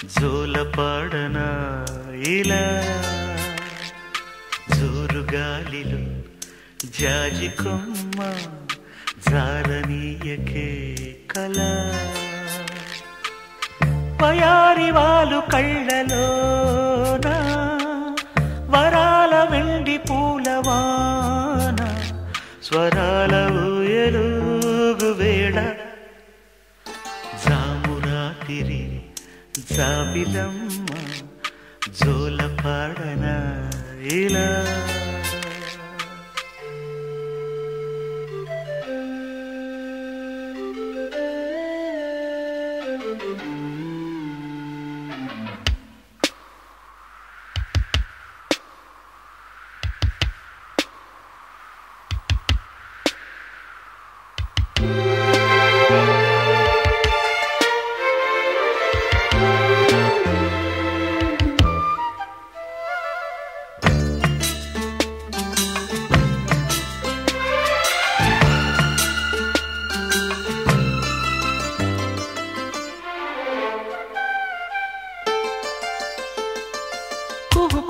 జోలపాడనా జోలపాడన ఇలా జోరుగాలిలో జాజి కొమ్మ జారనీయకే కళ పయారి వాళ్ళు కళ్ళలోనా వరాల వెండి పూలవాన స్వరాల ఊయలుగు వేళ జామురాతిరి జాబిలమ్మ జోలపాడన ఇలా?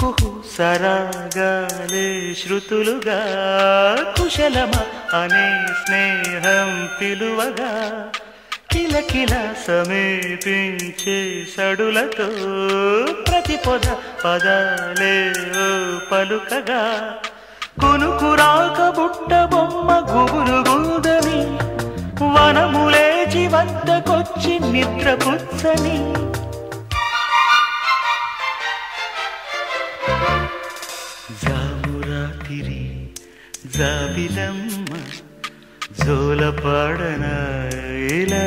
కుహు సరాగాలే శృతులుగా కుశలమ అనే స్నేహం పిలువగా కిలకిల సమీపించే సడులతో ప్రతి పొద పదాలే పలుకగా కునుకురాక బుట్ట బొమ్మ గుబురు గుందని వనములేచి వద్దకొచ్చి నిద్రపుచ్చని జామురాతిరి జాబిలమ్మ జోలపాడన ఇలా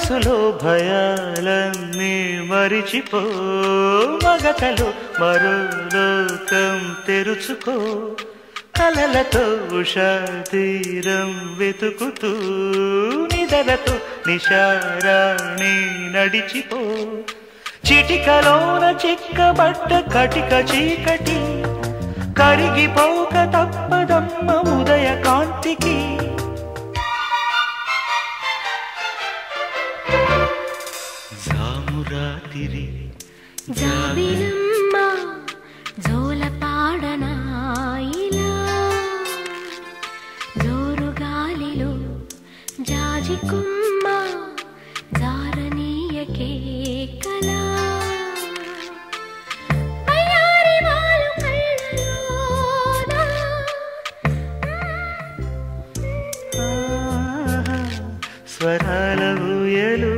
మనసులో భయాలన్నీ మరిచిపో మగతలు మరో లోకం తెరుచుకో. కలలతో ఉషాతీరం వెతుకుతూ నిదలతో నిషారాణి నడిచిపో. చిటికలోన చిక్కబట్ట కటిక చీకటి కరిగిపోక తప్పదమ్మ ఉదయ కాంతికి జామురాతిరి జాబిలమ్మ జోలపాడనా ఇలా జోరు గాలిలో జాజి కుమ్మ జారనీయకే కలా అయ్యారి వాలు కళ్ళలోన. ఆహా, స్వరాల ఊయలుగు